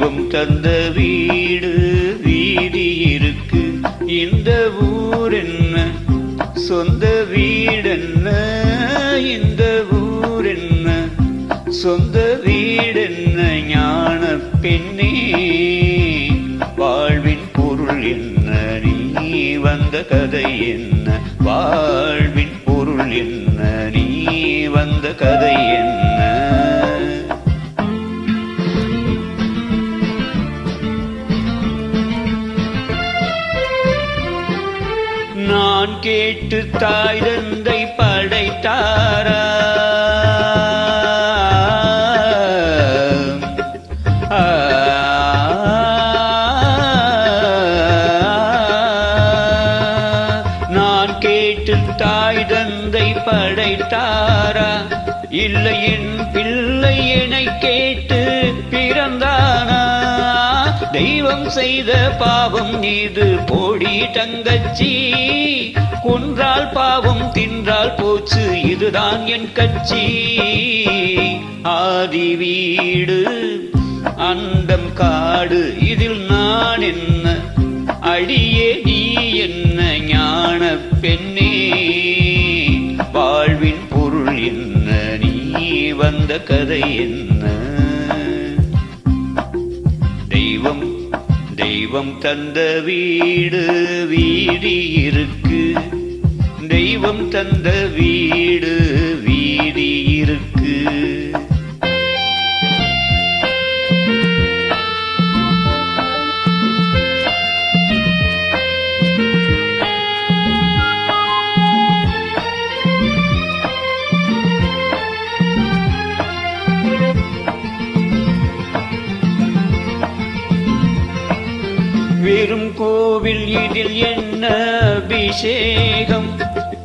தெய்வம் தந்த வீடு வீதி இருக்கு. இந்த ஊர் என்ன? சொந்த வீடென்ன இந்த ஊர் என்ன? சொந்த வீடென்ன ஞான பெண்ணே வாழ்வின் பொருள் என்ன? நீ வந்த கதை என்ன? வாழ்வின் பொருள் என்ன? நீ வந்த கதை என்ன? நான் கேட்டு தாய் தந்தை படைத்தாரா? ஆ. நான் கேட்டு தாய் தந்தை படைத்தாரா? இல்லை என் பிள்ளை என கேட்டு பிறந்தானா? தெய்வம் செய்த பாவம் இது போடி தங்கச்சி. கொன்றால் பாவம் தின்றால் போச்சு இதுதான் என் கட்சி. ஆதி வீடு அண்டம் காடு இதில் நான் என்ன? அடியே நீ என்ன ஞான பெண்ணே? வாழ்வின் பொருள் என்ன? நீ வந்த கதை என்ன? தெய்வம் தெய்வம் தந்த வீடு வீடி இருக்கு தெய்வம் தந்த வீடு வெறும் கோவில் இதில் என்ன அபிஷேகம்?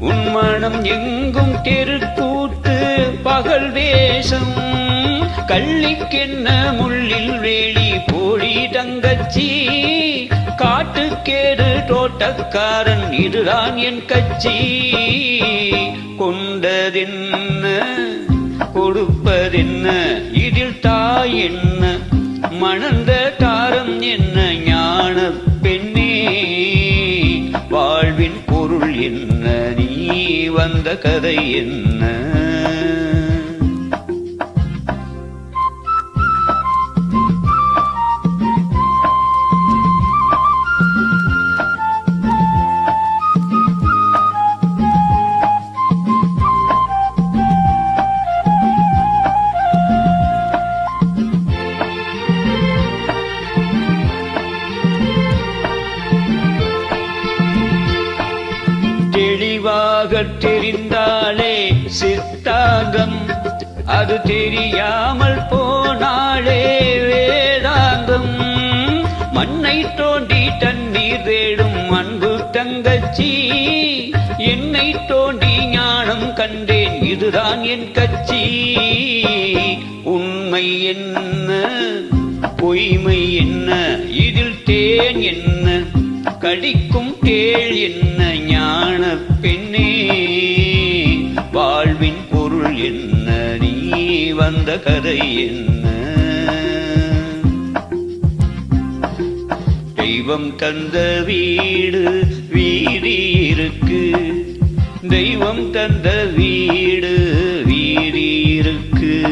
உன் மனம் எங்கும் தெருக்கூத்து பகல் வேஷம். கள்ளிக்கென்ன முள்ளில் வேலி போழி தங்கச்சி. காட்டுக்கேடு தோட்டக்காரன் இதுதான் என் கட்சி கொண்டதென்ன கொடுப்பதென்ன? கதை என்ன? தெளிவாக தெரிந்தாலே சித்தாந்தம். அது தெரியாமல் போனாலே வேதாந்தம். மண்ணை தோண்டி தண்ணீர் தேடும் அன்பு தங்கச்சி. என்னை தோண்டி ஞானம் கண்டேன் இதுதான் என் கட்சி. உண்மை என்ன? பொய்மை என்ன? இதில் தேன் என்ன? கடிக்கும் கேள் என்ன? ஞான பெண்ணே வாழ்வின் பொருள் என்ன? நீ வந்த கதை என்ன? தெய்வம் தந்த வீடு வீதி இருக்கு. தெய்வம் தந்த வீடு வீதி இருக்கு.